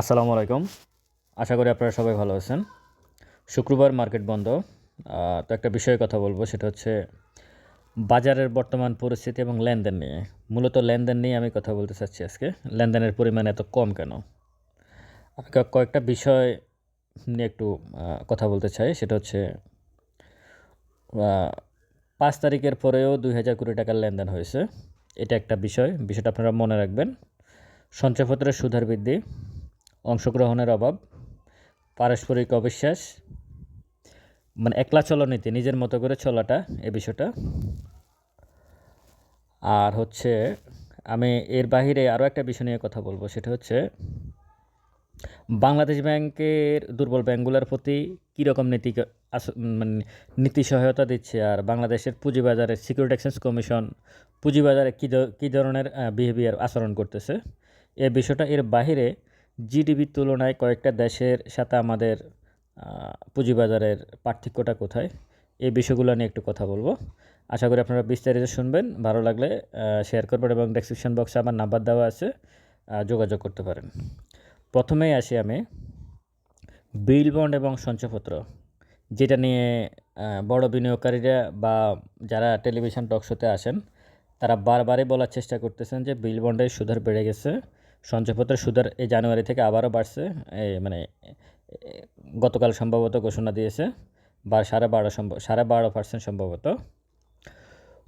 আসসালামু আলাইকুম। আশা করি আপনারা সবাই ভালো আছেন। শুক্রবার মার্কেট বন্ধ। তো একটা বিষয়ে কথা বলব, সেটা হচ্ছে বাজারের বর্তমান পরিস্থিতি এবং লেনদেন নিয়ে। মূলত লেনদেন নিয়ে আমি কথা বলতে চাচ্ছি আজকে। লেনদেনের পরিমাণ এত কম কেন? আমি কয়েকটা বিষয় নিয়ে একটু কথা বলতে চাই। সেটা হচ্ছে পাঁচ তারিখের পরেও দুই হাজার কোটি টাকার লেনদেন হয়েছে। এটা একটা বিষয়। বিষয়টা আপনারা মনে রাখবেন। সঞ্চয়পত্রের সুধার বৃদ্ধি অংশগ্রহণের অভাব, পারস্পরিক অবিশ্বাস মানে একলা চলনীতি, নিজের মতো করে চলাটা এ বিষয়টা। আর হচ্ছে আমি এর বাহিরে আরও একটা বিষয় নিয়ে কথা বলব, সেটা হচ্ছে বাংলাদেশ ব্যাংকের দুর্বল ব্যাংকগুলোর প্রতি কীরকম নীতি মানে নীতি সহায়তা দিচ্ছে আর বাংলাদেশের পুঁজিবাজারের সিকিউরিটি এক্সচেঞ্জ কমিশন পুঁজিবাজারে কী কী ধরনের বিহেভিয়ার আচরণ করতেছে, এ বিষয়টা এর বাহিরে জিডিপির তুলনায় কয়েকটা দেশের সাথে আমাদের পুঁজিবাজারের পার্থক্যটা কোথায়? এই বিষয়গুলো নিয়ে একটু কথা বলব। আশা করি আপনারা বিস্তারিত শুনবেন। ভালো লাগলে শেয়ার করবেন এবং ডেসক্রিপশন বক্সে আমার নাম্বার দেওয়া আছে যোগাযোগ করতে পারেন। প্রথমেই আসি আমি। বিল বন্ড এবং সঞ্চয়পত্র, যেটা নিয়ে বড় বিনিয়োগকারীরা বা যারা টেলিভিশন টক শোতে আসেন, তারা বারবারই বলার চেষ্টা করতেছেন যে বিল বন্ডের সুদের বেড়ে গেছে। সঞ্চয়পত্রের সুদের এই জানুয়ারি থেকে আবারও বাড়ছে। মানে গতকাল সম্ভবত ঘোষণা দিয়েছে, বা সাড়ে বারো সম্ভব, সাড়ে বারো পার্সেন্ট সম্ভবত।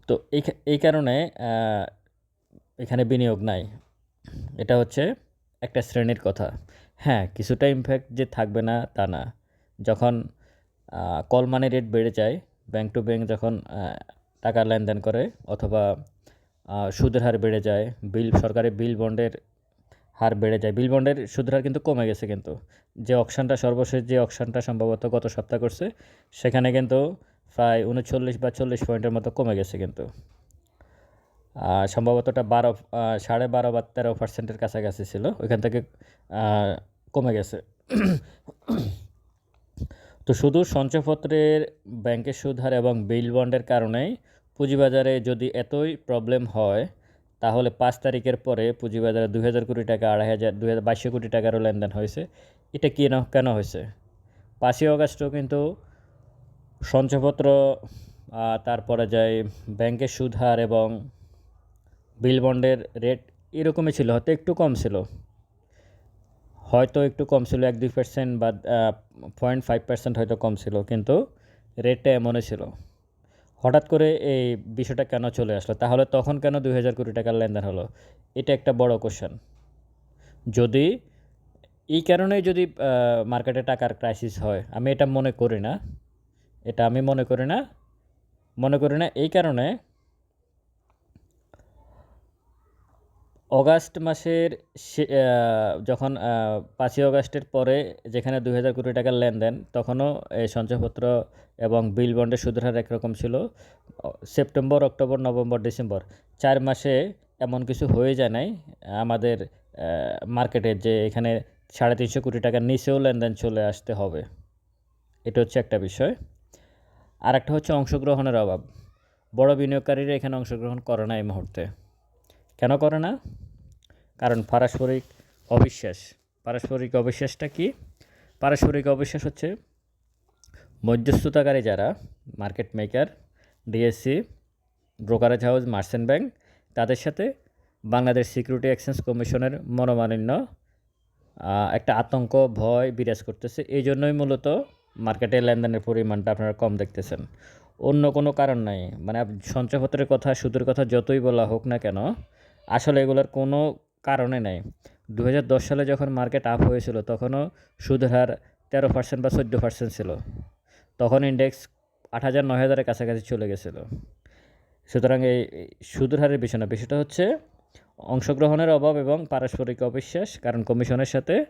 তো এই এই কারণে এখানে বিনিয়োগ নাই। এটা হচ্ছে একটা শ্রেণির কথা। হ্যাঁ কিছুটা ইমফ্যাক্ট যে থাকবে না, তা না। যখন কল মানি রেট বেড়ে যায় ব্যাংক টু ব্যাংক যখন টাকা লেনদেন করে, অথবা সুদের হার বেড়ে যায়, বিল, সরকারি বিল, বন্ডের হার বেড়ে যায়। বিল বন্ডের সুদের হার কিন্তু কমে গেছে কিন্তু। যে অকশানটা সর্বশেষ, যে অকশানটা সম্ভবত গত সপ্তাহ করছে, সেখানে কিন্তু প্রায় উনচল্লিশ বা চল্লিশ পয়েন্টের মতো কমে গেছে কিন্তু। সম্ভবত ওটা বারো সাড়ে বারো বা তেরো পার্সেন্টের কাছাকাছি ছিল। ওইখান থেকে কমে গেছে। তো শুধু সঞ্চয়পত্রের ব্যাংকের সুদ হার এবং বিল বন্ডের কারণেই পুঁজিবাজারে যদি এতই প্রবলেম হয় তাহলে পাঁচ তারিখের পরে পুঁজিবাজারে দুই হাজার কোটি টাকা, আড়াই হাজার, দুই হাজার, বাইশশো কোটি টাকারও লেনদেন হয়েছে। এটা কেন কেন হয়েছে? পাঁচই অগাস্টও কিন্তু সঞ্চয়পত্র তারপরে যায় ব্যাংকের সুদ হার এবং বিল বন্ডের রেট এরকমই ছিল, হয়তো একটু কম ছিল। হয়তো একটু কম ছিল, এক দুই পার্সেন্ট বা পয়েন্ট ফাইভ পার্সেন্ট হয়তো কম ছিল, কিন্তু রেটটা এমনই ছিল। হঠাৎ করে এই বিষয়টা কেন চলে আসলো? তাহলে তখন কেন দুই হাজার কোটি টাকার লেনদেন হলো? এটা একটা বড় কোশ্চেন যদি এই কারণেই যদি মার্কেটে টাকার ক্রাইসিস হয়, আমি এটা মনে করি না। এটা আমি মনে করি না। মনে করি না এই কারণে অগাস্ট মাসের যখন পাঁচই অগাস্টের পরে যেখানে দুই হাজার কোটি টাকার লেনদেন, তখনও এই সঞ্চয়পত্র এবং বিল বন্ডের সুদের হার একরকম ছিল। সেপ্টেম্বর, অক্টোবর, নভেম্বর, ডিসেম্বর চার মাসে এমন কিছু হয়ে যায় নাই। আমাদের মার্কেটে যে এখানে সাড়ে তিনশো কোটি টাকার নিচেও লেনদেন চলে আসতে হবে। এটা হচ্ছে একটা বিষয়। আর একটা হচ্ছে অংশগ্রহণের অভাব। বড় বিনিয়োগকারীরা এখানে অংশগ্রহণ করে না এই মুহূর্তে। কেন করে না? কারণ পারস্পরিক অবিশ্বাস। পারস্পরিক অবিশ্বাসটা কি? পারস্পরিক অবিশ্বাস হচ্ছে মধ্যস্থতাকারী যারা, market maker, DSC, brokerage house, merchant bank, তাদের সাথে বাংলাদেশ সিকিউরিটি এক্সচেঞ্জ কমিশনের মনোমালিন্য একটা আতঙ্ক, ভয় বিরাজ করতেছে। এই জন্যই মূলত মার্কেটে লেনদেনের পরিমাণটা আপনারা কম দেখতেছেন। অন্য কোনো কারণ নাই। মানে সঞ্চয়পত্রের কথা, সুদের কথা যতই বলা হোক না কেন, আসলে এগুলোর কোনো কারণে নাই। দু সালে যখন মার্কেট আপ হয়েছিল তখনও সুদের হার তেরো পার্সেন্ট বা চোদ্দ পার্সেন্ট ছিল। তখন ইন্ডেক্স আট হাজার নয় হাজারের কাছাকাছি চলে গেছিল। সুতরাং এই সুদের হারের বিষয় না বিষয়টা হচ্ছে অংশগ্রহণের অভাব এবং পারস্পরিক অবিশ্বাস কারণ কমিশনের সাথে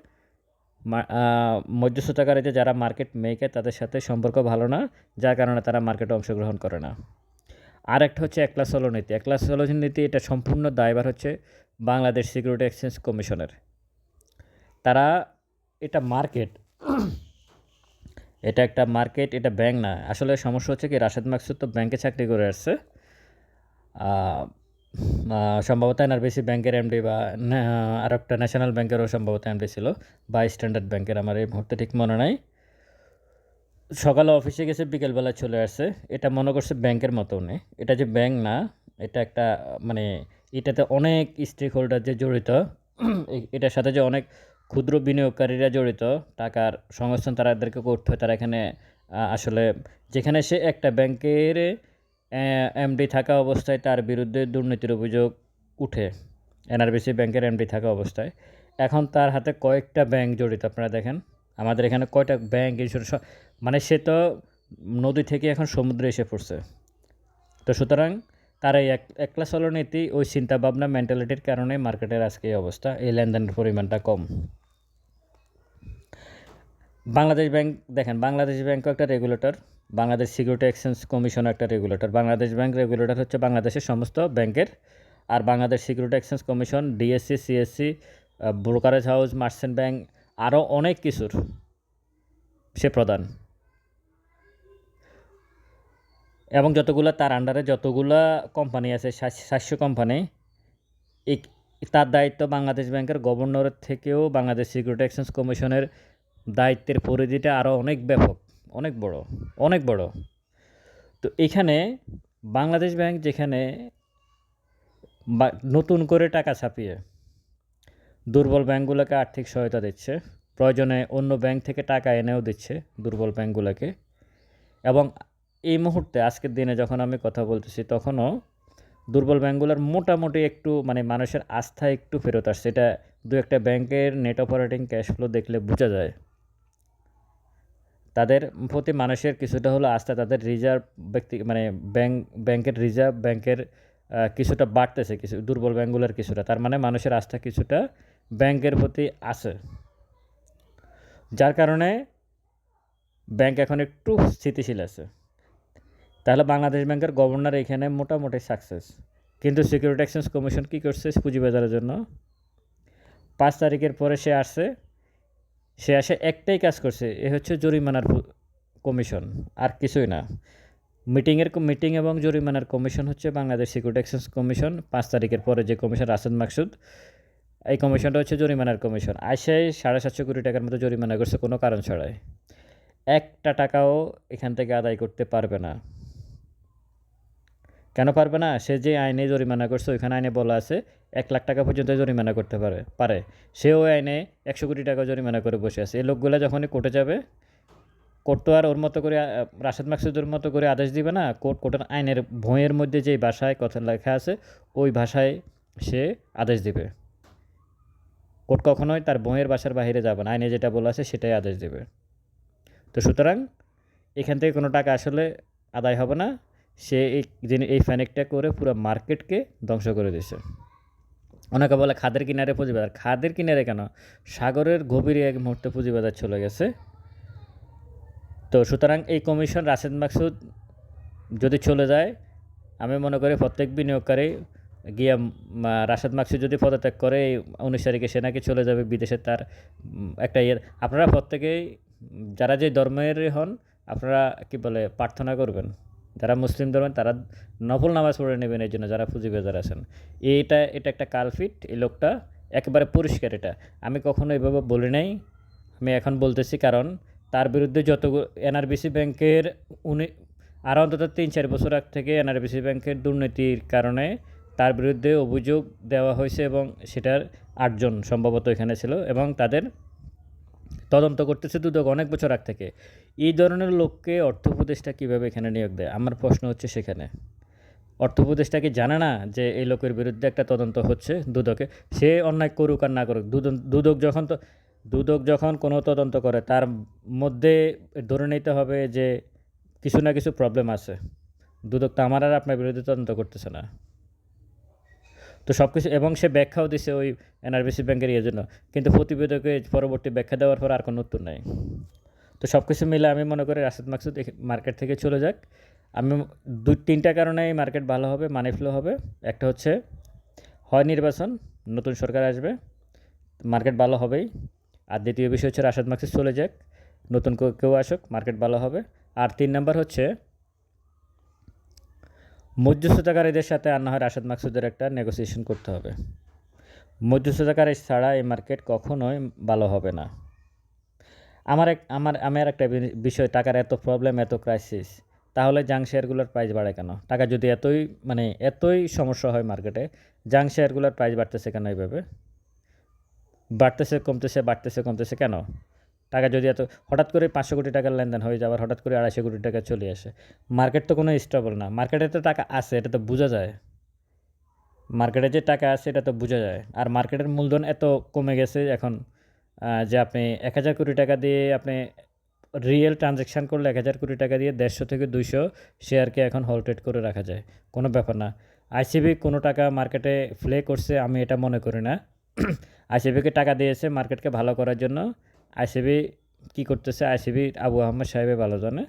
মা- আহ, মধ্যস্থতাকারী যে যারা মার্কেট মেকার তাদের সাথে সম্পর্ক ভালো না যার কারণে তারা মার্কেটে অংশগ্রহণ করে না। আর একটা হচ্ছে একলা চলো নীতি একলা নীতি এটা সম্পূর্ণ দায়বার হচ্ছে বাংলাদেশ সিকিউরিটি এক্সচেঞ্জ কমিশনের তারা এটা মার্কেট, এটা একটা মার্কেট, এটা ব্যাংক না। আসলে সমস্যা হচ্ছে কি, রাশেদ মাকসুদ তো ব্যাংকে চাকরি করে আসছে। সম্ভবত এনআরবিসি ব্যাংকের এমডি বা আর একটা ন্যাশনাল ব্যাংকেরও সম্ভবত এমডি ছিল বা স্ট্যান্ডার্ড ব্যাংকের, আমার এই মুহূর্তে ঠিক মনে নাই। সকালে অফিসে গেছে, বিকেলবেলা চলে আসছে। এটা মনে করছে ব্যাংকের মতো নেই এটা যে ব্যাংক না, এটা একটা মানে এটাতে অনেক স্টেক হোল্ডার যে জড়িত এটার সাথে যে অনেক ক্ষুদ্র বিনিয়োগকারীরা জড়িত, টাকার সংস্থান তারা তাদেরকে করতে হয়, তারা এখানে আসলে যেখানে সে একটা ব্যাংকের এমডি থাকা অবস্থায় তার বিরুদ্ধে দুর্নীতির অভিযোগ উঠে এনআরবিসি ব্যাংকের এমডি থাকা অবস্থায়। এখন তার হাতে কয়েকটা ব্যাংক জড়িত, আপনারা দেখেন। আমাদের এখানে কয়টা ব্যাংক ইন্স্যুরেন্স মানে সে তো নদী থেকে এখন সমুদ্রে এসে পড়ছে। তো সুতরাং তার এই এক একলা চলো নীতি ওই চিন্তা ভাবনা মেন্টালিটির কারণে মার্কেটের আজকে এই অবস্থা। এই লেনদেনের পরিমাণটা কম। বাংলাদেশ ব্যাংক, দেখেন, বাংলাদেশ ব্যাংকও একটা regulator Bangladesh security exchange commission একটা রেগুলেটর বাংলাদেশ ব্যাংক রেগুলেটর হচ্ছে বাংলাদেশের সমস্ত ব্যাংকের, আর Bangladesh security exchange commission DSC CSC brokerage house merchant bank আরও অনেক কিছুর সে প্রধান। এবং যতগুলো তার আন্ডারে যতগুলা কোম্পানি আছে সাতশো কোম্পানি তার দায়িত্ব বাংলাদেশ ব্যাংকের গভর্নরের থেকেও বাংলাদেশ সিকিউরিটি এক্সচেঞ্জ কমিশনের দায়িত্বের পরিধিটা আরও অনেক ব্যাপক, অনেক বড় অনেক বড়। তো এখানে বাংলাদেশ ব্যাংক যেখানে নতুন করে টাকা ছাপিয়ে দুর্বল ব্যাংকগুলোকে আর্থিক সহায়তা দিচ্ছে, প্রয়োজনে অন্য ব্যাংক থেকে টাকা এনেও দিচ্ছে দুর্বল ব্যাংকগুলোকে এবং এই মুহূর্তে, আজকের দিনে যখন আমি কথা বলতেছি, তখনও দুর্বল ব্যাংকগুলোর মোটামুটি একটু মানে মানুষের আস্থা একটু ফেরত আসছে। এটা দু একটা ব্যাংকের নেট অপারেটিং ক্যাশ ফ্লো দেখলে বোঝা যায়। তাদের প্রতি মানুষের কিছুটা হলো আস্থা, তাদের রিজার্ভ ব্যক্তি মানে ব্যাংক, ব্যাংকের রিজার্ভ ব্যাংকের কিছুটা বাড়তেছে, কিছু দুর্বল ব্যাংকগুলোর কিছুটা। তার মানে মানুষের আস্থা কিছুটা ব্যাংকের প্রতি আছে। যার কারণে ব্যাংক এখন একটু স্থিতিশীল আছে। তাহলে বাংলাদেশ ব্যাংকের গভর্নর এখানে মোটামুটি সাকসেস কিন্তু সিকিউরিটি এক্সচেঞ্জ কমিশন কী করছে পুঁজিবাজারের জন্য? পাঁচ তারিখের পরে সে আসছে, সে আসে একটাই কাজ করছে, এ হচ্ছে জরিমানার কমিশন আর কিছুই না। মিটিংয়ের মিটিং এবং জরিমানার কমিশন হচ্ছে বাংলাদেশ সিকিউরিটি এক্সচেঞ্জ কমিশন পাঁচ তারিখের পরে যে কমিশন রাশেদ মাকসুদ, এই কমিশনটা হচ্ছে জরিমানার কমিশন আইসাই সাড়ে সাতশো কোটি টাকার মতো জরিমানা করছে কোনো কারণ ছাড়াই। একটা টাকাও এখান থেকে আদায় করতে পারবে না। কেন পারবে না? সে যে আইনে জরিমানা করছে, ওইখানে আইনে বলা আছে, এক লাখ টাকা পর্যন্ত জরিমানা করতে পারে পারে। সে ওই আইনে একশো কোটি টাকা জরিমানা করে বসে আছে। এই লোকগুলো যখনই কোর্টে যাবে, কোর্ট তো আর ওর মতো করে রাশেদ মাকসুদের মতো করে আদেশ দিবে না। কোর্ট, কোর্টের আইনের ভয়ের মধ্যে যেই ভাষায় কথা লেখা আছে, ওই ভাষায় সে আদেশ দিবে। কোর্ট কখনোই তার বইয়ের বাসার বাইরে যাবে না। আইনে যেটা বলা আছে, সেটাই আদেশ দেবে। তো সুতরাং, এখান থেকে কোনো টাকা আসলে আদায় হবে না। সে এই যিনি এই ফ্যানেকটা করে পুরো মার্কেটকে ধ্বংস করে দিয়েছে। অনেকে বলে খাদের কিনারে পুঁজিবাজার খাদের কিনারে কেন? সাগরের গভীরে এক মুহূর্তে পুঁজিবাজার চলে গেছে। তো সুতরাং এই কমিশন রাশেদ মাকসুদ যদি চলে যায়, আমি মনে করি প্রত্যেক বিনিয়োগকারী গিয়ে রাশেদ মাকসুদ যদি পদত্যাগ করে, এই উনিশ তারিখে সে নাকি চলে যাবে বিদেশে তার একটা ইয়ে। আপনারা প্রত্যেকেই, যারা যে ধর্মের হন, আপনারা কি বলে প্রার্থনা করবেন? যারা মুসলিম ধর্মের, তারা নফল নামাজ পড়ে নেবেন এই জন্য যারা পুঁজিবাজার আছেন। এইটা, এটা একটা কালফিট, এই লোকটা একেবারে পরিষ্কার এটা। আমি কখনো এভাবে বলি নাই, আমি এখন বলতেছি কারণ তার বিরুদ্ধে যত এনআরবিসি ব্যাংকের উনি, আর অন্তত তিন চার বছর আগ থেকে এনআরবিসি ব্যাংকের দুর্নীতির কারণে তার বিরুদ্ধে অভিযোগ দেওয়া হয়েছে এবং সেটার আটজন সম্ভবত এখানে ছিল এবং তাদের তদন্ত করতেছে দুদক অনেক বছর আগ থেকে। এই ধরনের লোককে অর্থ উপদেষ্টা কীভাবে এখানে নিয়োগ দেয়? আমার প্রশ্ন হচ্ছে সেখানে। অর্থ উপদেষ্টা কি জানে না যে এই লোকের বিরুদ্ধে একটা তদন্ত হচ্ছে দুদকে? সে অন্যায় করুক আর না করুক দুদক যখন তো দুদক যখন কোনো তদন্ত করে, তার মধ্যে ধরে নিতে হবে যে কিছু না কিছু প্রবলেম আছে। দুদক তো আমার আর আপনার বিরুদ্ধে তদন্ত করতেছে না। তো সব কিছু এবং সে ব্যাখ্যাও দিছে ওই এনআরবিসি ব্যাংকের ইয়ের জন্য। কিন্তু প্রতিবেদকে পরবর্তী ব্যাখ্যা দেওয়ার পর আর কোনো উত্তর নাই। তো সব কিছু মিলে আমি মনে করি রাশেদ মাকসুদ মার্কেট থেকে চলে যাক। আমি দুই তিনটা কারণে এই মার্কেট ভালো হবে মানি ফ্লো হবে। একটা হচ্ছে, হয় নির্বাচন, নতুন সরকার আসবে, মার্কেট ভালো হবেই। আর দ্বিতীয় বিষয় হচ্ছে রাশেদ মাকসুদ চলে যাক, নতুন কেউ আসুক, মার্কেট ভালো হবে। আর তিন নাম্বার হচ্ছে মধ্যস্থতাকারীদের সাথে হয় রাশেদ মাকসুদের একটা নেগোসিয়েশন করতে হবে। মধ্যস্থতাকারী ছাড়া এই মার্কেট কখনোই ভালো হবে না। আমার এক আমার আমার একটা বিষয়, টাকার এত প্রবলেম এত ক্রাইসিস তাহলে জাং শেয়ারগুলোর প্রাইস বাড়ে কেন? টাকা যদি এতই মানে এতই সমস্যা হয় মার্কেটে জাং শেয়ারগুলোর প্রাইস বাড়তেছে কেন এইভাবে? বাড়তেছে, কমতেছে বাড়তেছে, কমতেছে কেন? টাকা যদি এত, হঠাৎ করে পাঁচশো কোটি টাকার লেনদেন হয়ে যাবার হঠাৎ করে আড়াইশো কোটি টাকা চলে আসে। মার্কেট তো কোনো স্টেবল না। মার্কেটে তো টাকা আছে, এটা তো বোঝা যায়। মার্কেটে যে টাকা আছে, এটা তো বোঝা যায়। আর মার্কেটের মূলধন এত কমে গেছে এখন যে আপনি এক হাজার কোটি টাকা দিয়ে আপনি রিয়েল ট্রানজ্যাকশান করলে এক হাজার কোটি টাকা দিয়ে দেড়শো থেকে দুইশো শেয়ারকে এখন হোল্টেড করে রাখা যায়। কোনো ব্যাপার না। আইসিবি কোনো টাকা মার্কেটে ফ্লে করছে, আমি এটা মনে করি না। আইসিবিকে টাকা দিয়েছে মার্কেটকে ভালো করার জন্য। আইসিবি কী করতেছে? আইসিবি আবু আহমদ সাহেবে ভালো জানে।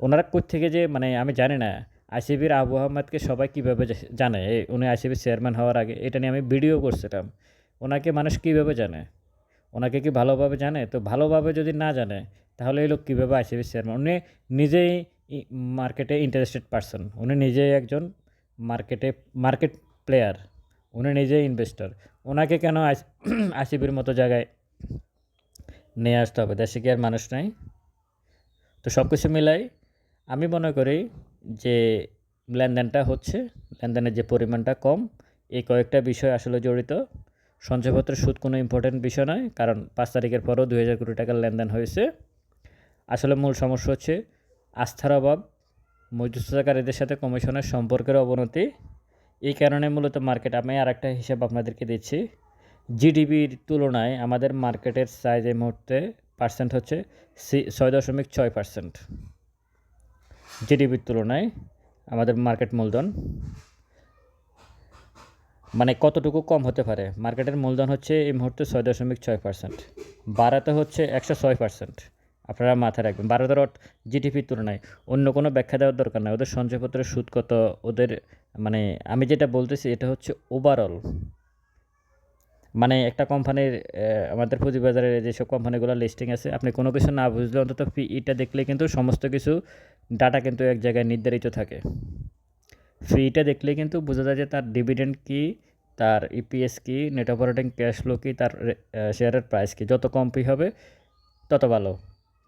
ওনারা থেকে যে মানে আমি জানি না, আইসিবির আবু আহমদকে সবাই কীভাবে জানে? উনি আইসিবির চেয়ারম্যান হওয়ার আগে। এটা নিয়ে আমি ভিডিও করছিলাম। ওনাকে মানুষ কীভাবে জানে? ওনাকে কি ভালোভাবে জানে? তো ভালোভাবে যদি না জানে, তাহলে এই লোক কীভাবে আইসিবির চেয়ারম্যান? উনি নিজেই মার্কেটে ইন্টারেস্টেড পারসন উনি নিজেই একজন মার্কেটে, মার্কেট প্লেয়ার উনি নিজেই ইনভেস্টর ওনাকে কেন আইসিবির মতো জায়গায় নিয়ে আসতে হবে। দেশে কি আর মানুষ নাই? তো সব কিছু মিলাই আমি মনে করি যে লেনদেনটা হচ্ছে, লেনদেনের যে পরিমাণটা কম, এই কয়েকটা বিষয় আসলে জড়িত। সঞ্চয়পত্রের সুদ কোনো ইম্পর্টেন্ট বিষয় নয়, কারণ পাঁচ তারিখের পরও দুই হাজার কোটি টাকার লেনদেন হয়েছে। আসলে মূল সমস্যা হচ্ছে আস্থার অভাব, মধ্যস্থতাকারীদের সাথে কমিশনের সম্পর্কের অবনতি। এই কারণে মূলত মার্কেট আমি আর একটা হিসাব আপনাদেরকে দিচ্ছি। জিডিপির তুলনায় আমাদের মার্কেটের সাইজ এই মুহূর্তে পার্সেন্ট হচ্ছে ছয় দশমিক ছয় পার্সেন্ট জিডিপির তুলনায় আমাদের মার্কেট মূলধন মানে কতটুকু কম হতে পারে? মার্কেটের মূলধন হচ্ছে এই মুহূর্তে ছয় দশমিক ছয় পার্সেন্ট বাড়াতে হচ্ছে একশো ছয় পার্সেন্ট আপনারা মাথায় রাখবেন ভারতের জিডিপির তুলনায় অন্য কোনো ব্যাখ্যা দেওয়ার দরকার নাই। ওদের সঞ্চয়পত্রের সুদ কত? ওদের মানে আমি যেটা বলতেছি এটা হচ্ছে ওভারঅল মানে একটা কোম্পানির আমাদের পুঁজিবাজারে যেসব কোম্পানিগুলো লিস্টিং আছে, আপনি কোনো কিছু না বুঝলে অন্তত ফিটা দেখলে কিন্তু সমস্ত কিছু ডাটা কিন্তু এক জায়গায় নির্ধারিত থাকে। ফিটা দেখলে কিন্তু বোঝা যায় যে তার ডিভিডেন্ড কী, তার ইপিএস কি নেট অপারেটিং ক্যাশ ফ্লো কী, তার শেয়ারের প্রাইস কী, যত কম ফি হবে তত ভালো।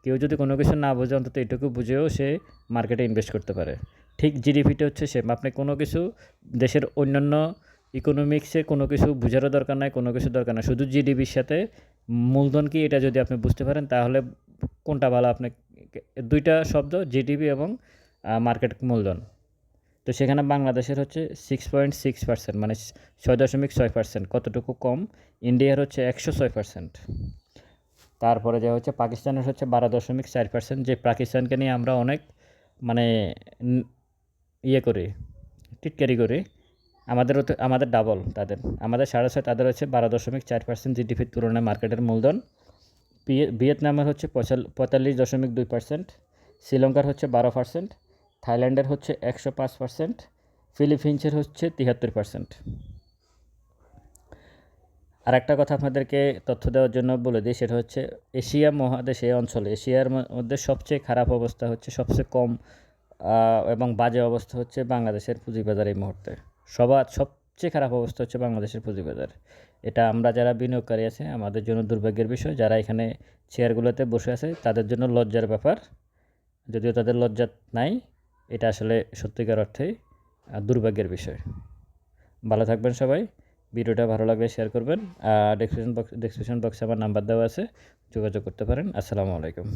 কেউ যদি কোনো কিছু না বোঝে অন্তত এটুকু বুঝেও সে মার্কেটে ইনভেস্ট করতে পারে। ঠিক জিডিপিটা হচ্ছে সেম আপনি কোনো কিছু দেশের অন্যান্য ইকোনমিক্সে কোনো কিছু বোঝারও দরকার নাই, কোনো কিছু দরকার নাই। শুধু জিডিপির সাথে মূলধন কি এটা যদি আপনি বুঝতে পারেন, তাহলে কোনটা ভালো আপনি দুইটা শব্দ জিডিপি এবং মার্কেট মূলধন। তো সেখানে বাংলাদেশের হচ্ছে সিক্স পয়েন্ট সিক্স পার্সেন্ট মানে ছয় দশমিক ছয় পার্সেন্ট কতটুকু কম? ইন্ডিয়ার হচ্ছে একশো ছয় পার্সেন্ট তারপরে যা হচ্ছে পাকিস্তানের হচ্ছে বারো দশমিক চার পার্সেন্ট যে পাকিস্তানকে নিয়ে আমরা অনেক মানে ইয়ে করি, টিটকারি করি। আমাদেরও তো আমাদের ডাবল তাদের। আমাদের সাড়ে ছয়, তাদের হচ্ছে বারো দশমিক চার পার্সেন্ট জিডিপির তুলনায় মার্কেটের মূলধন। ভিয়ে- ভিয়েতনামের হচ্ছে পঁয়তাল্লিশ দশমিক দুই পার্সেন্ট শ্রীলঙ্কার হচ্ছে বারো পার্সেন্ট থাইল্যান্ডের হচ্ছে একশো পাঁচ পার্সেন্ট ফিলিপিন্সের হচ্ছে তিয়াত্তর পার্সেন্ট আর একটা কথা আপনাদেরকে তথ্য দেওয়ার জন্য বলে দিই, সেটা হচ্ছে এশিয়া মহাদেশ অঞ্চলে এশিয়ার মধ্যে সবচেয়ে খারাপ অবস্থা হচ্ছে সবচেয়ে কম এবং বাজে অবস্থা হচ্ছে বাংলাদেশের পুঁজিবাজার এই মুহূর্তে। সবার সবচেয়ে খারাপ অবস্থা হচ্ছে বাংলাদেশের পুঁজিবাজার এটা আমরা যারা বিনিয়োগকারী আছে আমাদের জন্য দুর্ভাগ্যের বিষয়। যারা এখানে চেয়ারগুলোতে বসে আছে তাদের জন্য লজ্জার ব্যাপার। যদিও তাদের লজ্জা নাই এটা আসলে সত্যিকার অর্থেই আহ, দুর্ভাগ্যের বিষয়। ভালো থাকবেন সবাই। ভিডিওটা ভালো লাগলে শেয়ার করবেন। আর ডেসক্রিপশন বক্স ডেসক্রিপশন বক্সে আমার নাম্বার দেওয়া আছে যোগাযোগ করতে পারেন। আসসালামু আলাইকুম।